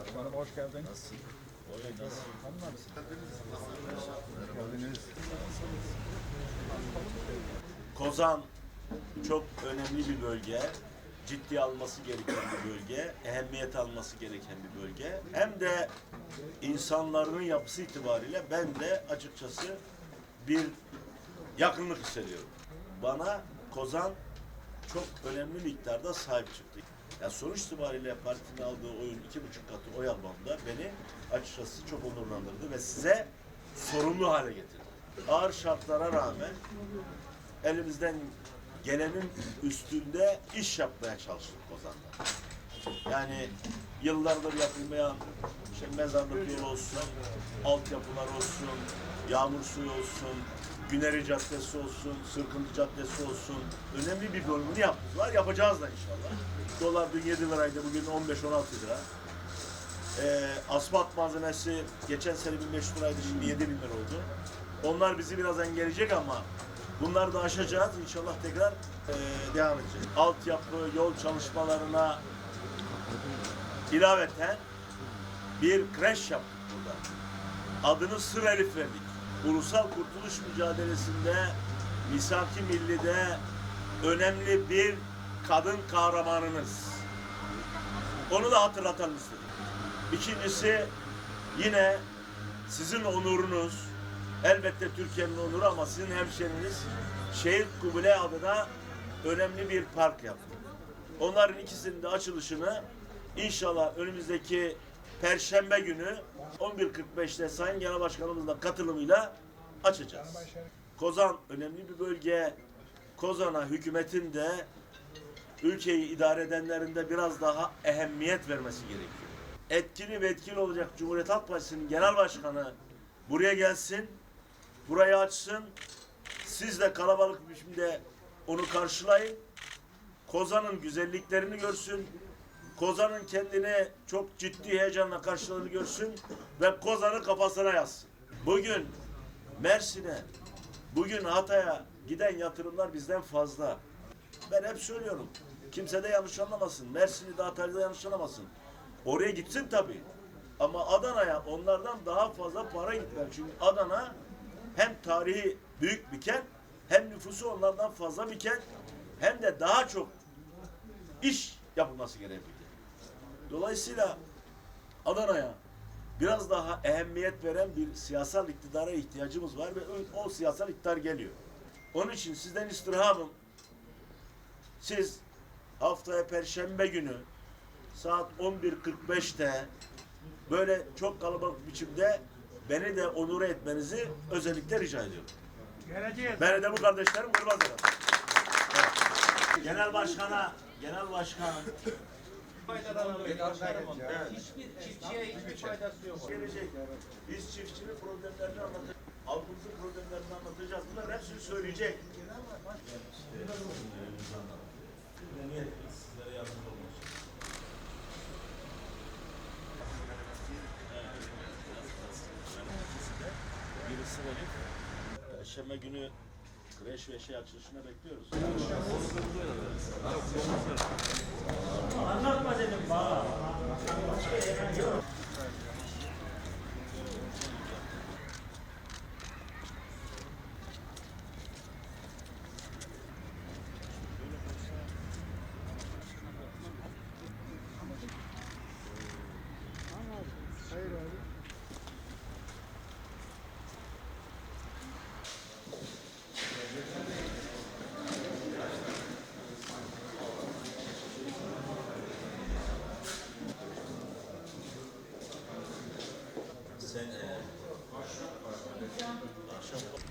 Başkanım hoş geldin. Nasılsın? Kozan çok önemli bir bölge. Ciddi alması gereken bir bölge. Ehemmiyet alması gereken bir bölge. Hem de insanların yapısı itibariyle ben de açıkçası bir yakınlık hissediyorum. Bana Kozan çok önemli miktarda sahip çıktı. Ya sonuç itibariyle partinin aldığı oyun iki buçuk katı oy almamda beni açıkçası çok onurlandırdı ve size sorumlu hale getirdi. Ağır şartlara rağmen elimizden gelenin üstünde iş yapmaya çalıştık Kozan'da. Yani yıllardır yapılmayan işte mezarlık yolu olsun, altyapılar olsun, yağmur suyu olsun, Güneri Caddesi olsun, Sırkıntı Caddesi olsun. Önemli bir bölümünü yaptılar. Yapacağız da inşallah. Dolar dün 7 liraydı, bugün 15-16 lira. Ee, asfalt malzemesi geçen sene 1500 liraydı, şimdi 7000 lira oldu. Onlar bizi biraz engelleyecek ama bunları da aşacağız. İnşallah tekrar ee, devam edeceğiz. Altyapı, yol çalışmalarına ilaveten bir kreş yaptık burada. Adını Sır Elif verdik. Ulusal Kurtuluş Mücadelesi'nde Misaki Milli'de önemli bir kadın kahramanınız. Onu da hatırlatalım istedik. İkincisi yine sizin onurunuz, elbette Türkiye'nin onuru ama sizin hemşeriniz Şehit Kubile adına önemli bir park yaptı. Onların ikisinin de açılışını inşallah önümüzdeki Perşembe günü 11.45'te Sayın Genel Başkanımızla katılımıyla açacağız. Kozan önemli bir bölge. Kozan'a hükümetin de ülkeyi idare edenlerin de biraz daha ehemmiyet vermesi gerekiyor. Etkili ve etkili olacak Cumhuriyet Halk Partisi'nin genel başkanı buraya gelsin, burayı açsın. Siz de kalabalık biçimde onu karşılayın. Kozan'ın güzelliklerini görsün. Kozan'ın kendini çok ciddi heyecanla karşıladığını görsün ve Kozan'ı kafasına yazsın. Bugün Mersin'e, bugün Hatay'a giden yatırımlar bizden fazla. Ben hep söylüyorum. Kimse de yanlış anlamasın. Mersin'i de Hatay'ı da yanlış anlamasın. Oraya gitsin tabii. Ama Adana'ya onlardan daha fazla para gitmez. Çünkü Adana hem tarihi büyük bir kent, hem nüfusu onlardan fazla bir kent, hem de daha çok iş yapılması gerekiyor. Dolayısıyla Adana'ya biraz daha ehemmiyet veren bir siyasal iktidara ihtiyacımız var ve o, o siyasal iktidar geliyor. Onun için sizden istirhamım siz haftaya perşembe günü saat 11.45'te böyle çok kalabalık biçimde beni de onur etmenizi özellikle rica ediyorum. Geleceğiz. Beni de bu kardeşlerim efendim. Evet. Genel başkana, genel başkan Hiçbir çiftçiye hiçbir faydası yok. gelecek. Biz çiftçinin problemlerini anlatacağız. Halkımızın problemlerini anlatacağız. Bunların hepsini söyleyecek. Sizlere. Perşembe günü kreş ve şey açılışına bekliyoruz. Sen eğer akşam